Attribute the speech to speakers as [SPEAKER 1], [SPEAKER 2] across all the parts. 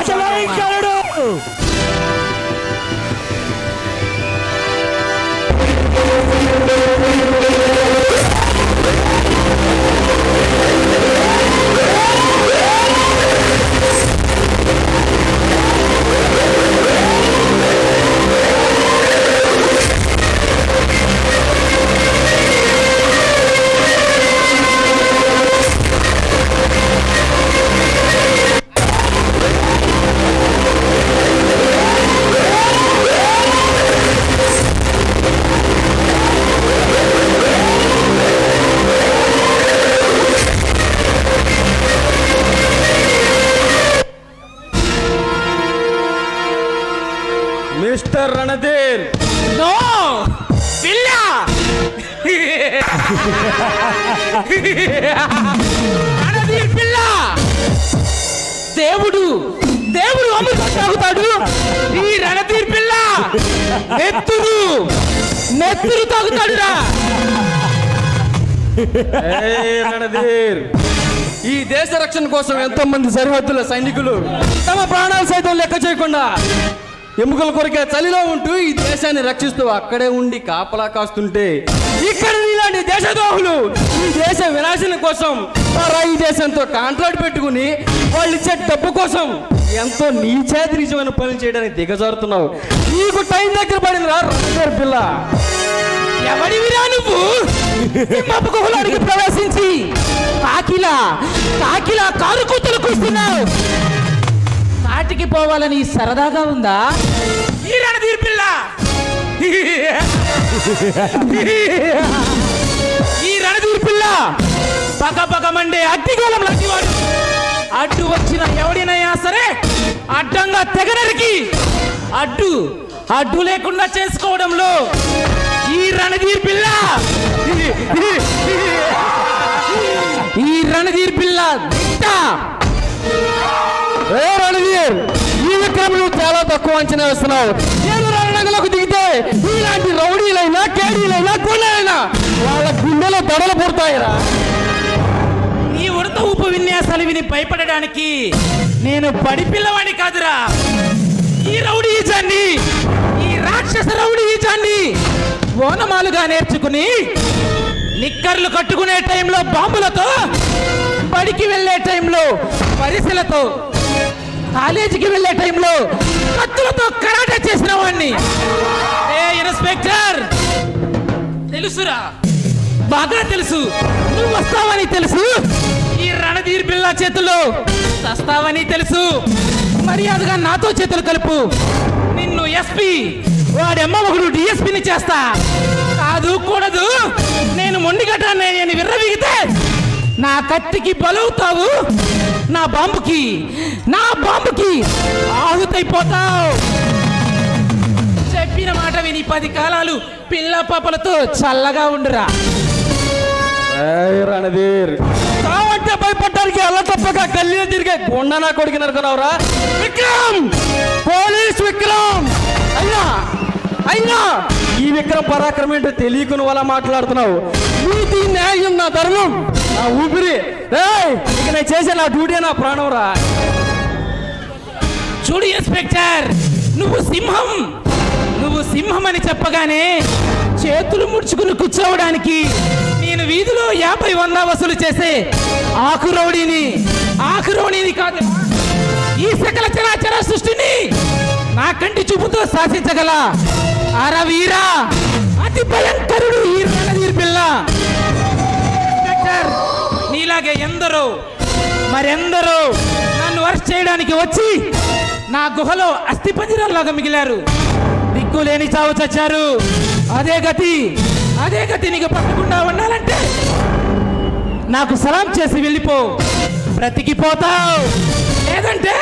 [SPEAKER 1] అసలైంకరుడు!
[SPEAKER 2] Mister
[SPEAKER 3] పిల్ల! దేవుడు! దేవుడు అమృతం తాగుతాడు ఈ రణధీర్ పిల్ల! నెత్తురు! నెత్తురు తాగుతాడురా!
[SPEAKER 2] రణధీర్! ఈ దేశ రక్షణ కోసం ఎంతో మంది సరిహద్దుల సైనికులు తమ ప్రాణాలు సైతం లెక్క చేయకుండా ఎముకల కొరకే చలిలో ఉంటూ ఈ దేశాన్ని రక్షిస్తూ అక్కడే ఉండి కాపలా కాస్తుంటే ఇక్కడ ఇలాంటి దేశద్రోహులు! ఈ దేశ వినాశనం కోసం పరాయి దేశంతో కాంట్రాక్ట్ పెట్టుకుని వాళ్ళు ఇచ్చే డబ్బు కోసం ఎంతో నీచేతి నిజమైన పనులు చేయడానికి దిగజారుతున్నావు. నీకు టైం దగ్గర పడింది రా రణధీర్ పిల్ల.
[SPEAKER 3] ఎవడివిరా నువ్వు? సింహపు గుహలోనికి ప్రవేశించి కాకిలా కాకిలా కారు కూతులు కూస్తున్నావు కాటికి పోవాలని సరదాగా ఉందా? ఈ రణధీర్ పిల్ల! ఈ రణధీర్ పిల్ల. పగ పగమండే అగ్నిగోళం లాంటివాడు అడ్డు వచ్చిన ఎవడినైనా సరే అడ్డంగా తెగనరికి అడ్డు అడ్డు లేకుండా చేసుకోవడంలో ఈ రణధీర్ పిల్ల. ఈ రణధీర్ పిల్ల.
[SPEAKER 2] ఏ రణవీర్ ఈ విక్రమ్ నువ్వు చాలా తక్కువ అంచనా వేస్తున్నావు. నేను ఇలాంటి రౌడీలైనా కేడీలైనా గుండెలైనా వాళ్ళ గుండెలో దొడలు పుడతాయిరా
[SPEAKER 3] నీ ఉడత ఊపు విన్యాసాలు విని భయపడడానికి నేను పడి పిల్లవాడి కాదురా. ఈ రౌడీ ఈజాన్ని ఈ రాక్షస రౌడీ ఈజాన్ని ఓనమాలుగా నేర్చుకుని నిక్కర్లు కట్టుకునే టైంలో బాంబులతో బడికి వెళ్ళే టైంలో పరిసలతో కాలేజీకి వెళ్ళే టైంలో కత్తులతో కరాటే చేసిన వాడిని ఇన్స్పెక్టర్! తెలుసురా? బాగా తెలుసు. నువ్వు వస్తావని తెలుసు. ఈ రణధీర్ బిల్లా చేతుల్లో చస్తావని తెలుసు. మర్యాదగా నాతో చేతులు కలుపు. నిన్ను ఎస్పి వాడమ్మ ఒకడు డిఎస్పిని చేస్తా. కాదు కూడదు. నేను మొండిగట్టాన్ని నేను విర్రవీగితే నా కత్తికి బలవుతావు. నా బాంబుకి నా బాంబుకి ఆహుతైపోతావు. చెప్పిన మాట విని పది కాలాలు పిల్ల పాపలతో చల్లగా ఉండురా.
[SPEAKER 2] రణధీర్. కావంటే భయపడడానికి అల్ల తప్పక కళ్ళీలు తిరిగే గుండ నా కొడుకు నరుకున్నావురా. విక్రమ్! పోలీస్ విక్రమ్! అయినా అయినా ఈ విక్రమ్ పరాక్రమం ఏంటో తెలియక నువ్వు అలా మాట్లాడుతున్నావు. నీతి న్యాయం నా ధర్మం. నా ఊపిరి. ఇక నేను చేసే నా డ్యూటీ నా ప్రాణం రా
[SPEAKER 3] చూడు ఇన్స్పెక్టర్. నువ్వు సింహం. సింహం అని చెప్పగానే చేతులు ముడుచుకుని కూర్చోవడానికి నేను వీధిలో యాభై వంద వసూలు చేసే ఆకురౌడిని ఆకురౌడిని కాదు ఈ సకల చరాచర సృష్టిని నా కంటి చూపుతో శాసించగల అరవీరా అతి భయంకరుడు ఈ రణధీర్ పిల్ల. నీలాగే ఎందరో మరెందరో నన్ను అరెస్ట్ చేయడానికి వచ్చి నా గుహలో అస్థిపంజరంలాగా మిగిలారు. దిక్కు లేని చావు చచ్చారు. అదే గతి అదే గతి నీకు పట్టకుండా ఉండాలంటే నాకు సలాం చేసి వెళ్ళిపో. బ్రతికిపోతావు. లేదంటే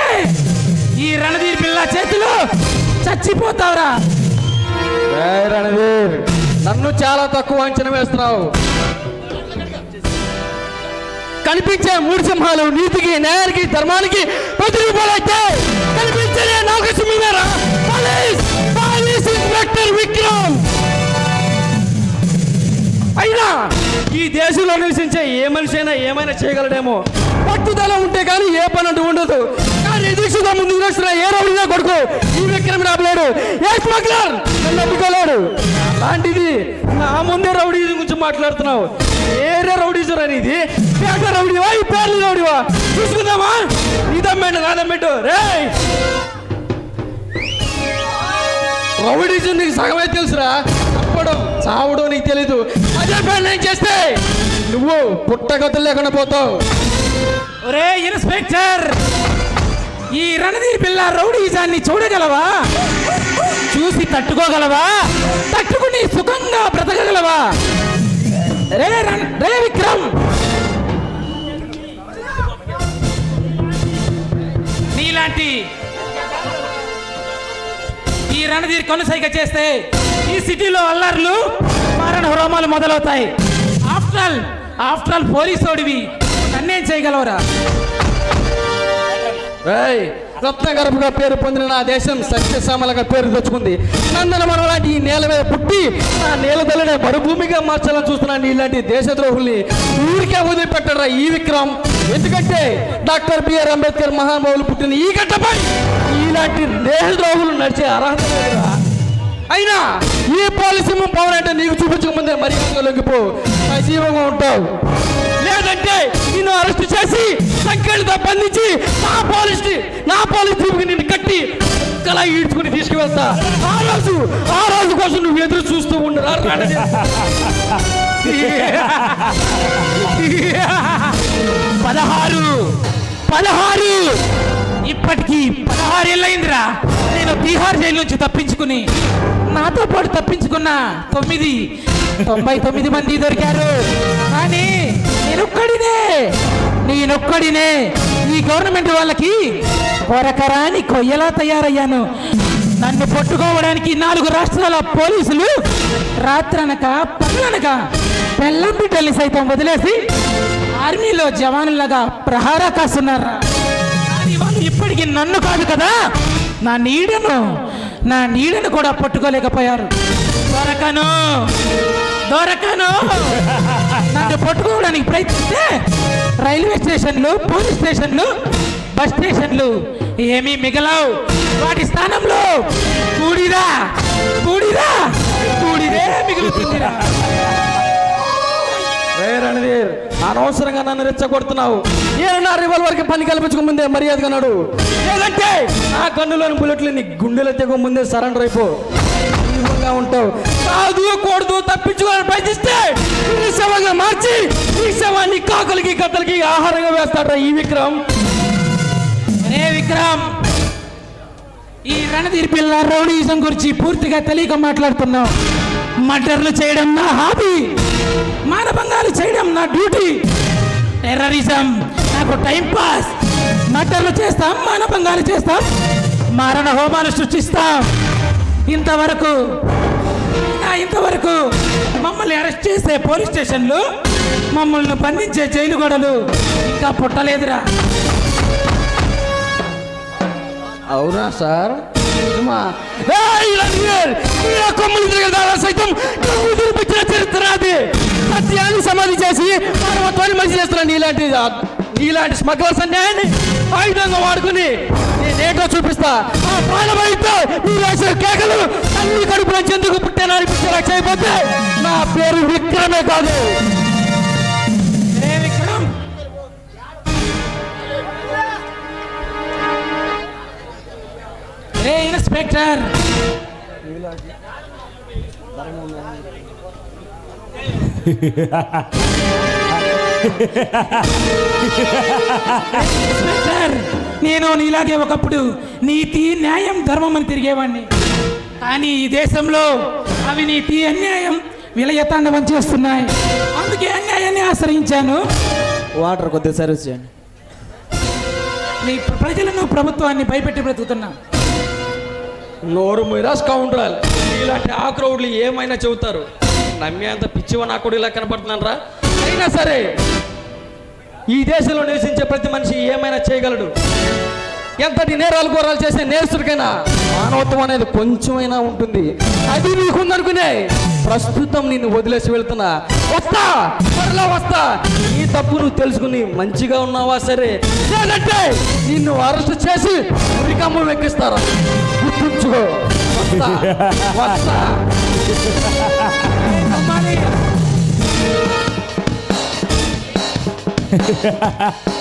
[SPEAKER 3] ఈ రణధీర్ పిల్ల చేతిలో చచ్చిపోతావురా.
[SPEAKER 2] రణవీర్ నన్ను చాలా తక్కువ అంచనా వేస్తున్నావు. కనిపించే మూడు సింహాలు నీతికి న్యాయానికి ధర్మానికి ప్రతిరూపాలైతే కనిపించలే నాగసింహరా ఈ దేశంలో నివసించే ఏ మనిషి అయినా ఏమైనా చేయగలడేమో? పట్టుదల ఉంటే కానీ ఏ పని అంటూ ఉండదు. కానీ ఎదురుగా ముందు వస్తున్న ఏ రౌడీగా కొడుకు? ఈ విక్రమ్ రాబలేడు ఏ స్మగ్లర్ అలాంటిది నా ముందే రౌడీ గురించి మాట్లాడుతున్నావు. ఏరే రౌడీజర్ అనేది పేట రౌడీవా? ఈ పేర్లు రౌడీవా? చూసుకుందామా? నీ దమ్మెంటు నా దమ్మెంటు రే రౌడీజం నీకు సగమే తెలుసురా. చెప్పడం చావడం నీకు తెలీదు. అదే పని చేస్తే? నువ్వు పుట్టగతులు లేకుండా పోతావు.
[SPEAKER 3] ఒరే ఇన్స్పెక్టర్ ఈ రణధీర్ పిల్ల రౌడీజాన్ని చూడగలవా? చూసి తట్టుకోగలవా? తట్టుకుని సుఖంగా బ్రతకగలవా? రే రన్- రే విక్రమ్! నీలాంటి ఈ రణధీర్ కొనసాగ చేస్తే ఈ సిటీలో అల్లర్లు మారణ హోమాలు మొదలవుతాయి. After all after all police ఓడివి నన్నేం చేయగలవరా?
[SPEAKER 2] రత్నగర్భగా పేరు పొందిన నా దేశం సత్యసామలుగా పేరు తెచ్చుకుంది. నందనవనం లాంటి ఈ నేల మీద పుట్టి నా నేల మరుభూమిగా మార్చాలని చూస్తున్నాను ఇలాంటి దేశద్రోహుల్ని ఊరికే వదిలిపెట్టరా ఈ విక్రమ్. ఎందుకంటే డాక్టర్ బిఆర్ అంబేద్కర్ మహానుభావులు పుట్టిన ఈ గడ్డపై ఇలాంటి దేశద్రోహులు నడిచే అర్హత లేదురా. అయినా ఈ పాలసీ పవర్ అంటే నీకు చూపించకముందే మర్యాదగా లొంగిపో సజీవంగా ఉంటావు. లేదంటే నిన్ను అరెస్ట్ చేసి సంఖ్యలతో బంధించి నా పోలీస్ నా పోలీస్ జీపుకి నిన్ను కట్టి కలా ఈడ్చుకుని తీసుకువెళ్తా. ఆ రోజు ఆ రోజు కోసం నువ్వు ఎదురు చూస్తూ ఉండరా
[SPEAKER 3] పదహారు. ఇప్పటికీ పదహారు నేను బీహార్ జైలు నుంచి తప్పించుకుని నాతో పాటు తప్పించుకున్న తొమ్మిది తొంభై తొమ్మిది మంది దొరికారు. కానీ నేనొక్కడినే నేనొక్కడినే ఈ గవర్నమెంట్ వాళ్ళకి కొరకరాని కొయ్యలా తయారయ్యాను. నన్ను పట్టుకోవడానికి నాలుగు రాష్ట్రాల పోలీసులు రాత్రనక పగలనక పెళ్ళం బిడ్డల్ని సైతం వదిలేసి ఆర్మీలో జవానులాగా ప్రహారా కాస్తున్నారు ఇప్పటికీ నన్ను కాదు కదా? నా నీడను నా నీడను కూడా పట్టుకోలేకపోయారు. దొరకను దొరకను. నన్ను పట్టుకోవడానికి ప్రయత్నిస్తే రైల్వే స్టేషన్లు పోలీస్ స్టేషన్లు బస్ స్టేషన్లు ఏమీ మిగలవు. వాటి స్థానంలో కూడిరా కూడిరా కూడిరే మిగులుతుందిరా
[SPEAKER 2] రణవీర్ అనవసరంగా నన్ను రెచ్చగొడుతున్నావు. నేను నా రివాల్వర్కి పని కల్పించక ముందే మర్యాదగా నాడు. లేదంటే నా కన్నులోని బుల్లెట్లు నీ గుండెల తెగ ముందే సరెండర్ అయిపో. ఉంటావు. కాదు కూడదు తప్పించుకోవాలని ప్రయత్నిస్తే నీ శవంగా మార్చి ఈ శవాన్ని కాకులకి కత్తలకి ఆహారంగా వేస్తాడ్రా ఈ విక్రమ్.
[SPEAKER 3] రే విక్రమ్ ఈ రణధీర్ పిల్ల రౌడీజం గురించి పూర్తిగా తెలియక మాట్లాడుతున్నావు. మర్డర్లు చేయడం నా హాబీ. మానభంగాలు చేయడం నా డ్యూటీ. టెర్రరిజం నాకు టైం పాస్. మర్డర్లు చేస్తాం మానభంగాలు చేస్తాం. మారణ హోమాలు సృష్టిస్తాం. ఇంతవరకు ఇంతవరకు మమ్మల్ని అరెస్ట్ చేసే పోలీస్ స్టేషన్లు మమ్మల్ని బంధించే జైలు గోడలు ఇంకా పుట్టలేదురా.
[SPEAKER 2] అవునా సార్? సైతం కన్ను చరిత్ర అది. సత్యాన్ని సమాధి చేసి మానవత్వాన్ని మంచి చేస్తున్నాను నీలాంటి నీలాంటి స్మగ్లర్స్ అన్యాయాన్ని ఆయుధంగా వాడుకుని నేనేటో చూపిస్తా. ఆ ప్రాణమైతే నీ వేసే కేకలు అన్ని కడుపులో చెందుకు పుట్టాను అనిపించేలా నా పేరు విక్రమే కాదు.
[SPEAKER 3] ఇన్స్పెక్టర్ ఇన్స్పెక్టర్ నేను నీలాగే ఒకప్పుడు నీతి న్యాయం ధర్మం అని తిరిగేవాడిని కానీ ఈ దేశంలో అవినీతి అన్యాయం విలయతాండవం చేస్తున్నాయి. అందుకే అన్యాయాన్ని ఆశ్రయించాను.
[SPEAKER 1] వాటర్ కొద్దిగా సర్వీస్ చేయండి.
[SPEAKER 3] నీ ప్రజలను ప్రభుత్వాన్ని భయపెట్టి బ్రతుకుతున్నా.
[SPEAKER 2] నోరు మీద కౌంటరాల్. ఇలాంటి ఆక్రౌడ్లు ఏమైనా చెబుతారు? నమ్మేంత పిచ్చివ నా కూడా ఇలా కనపడుతున్నాను రా అయినా సరే ఈ దేశంలో నివసించే ప్రతి మనిషి ఏమైనా చేయగలడు? ఎంతటి నేరాలు ఘోరాలు చేసే నేర్చుడికైనా మానవత్వం అనేది కొంచెమైనా ఉంటుంది. అది నీకుందనుకునే ప్రస్తుతం నిన్ను వదిలేసి వెళ్తున్నా. వస్తా త్వరలో వస్తా. నీ తప్పు నువ్వు తెలుసుకుని మంచిగా ఉన్నావా సరే? లేదంటే నిన్ను అరెస్ట్ చేసి ఉరికమ్మ ఎక్కిస్తారా గుర్తుంచుకో. వస్తా వస్తా.
[SPEAKER 3] ha!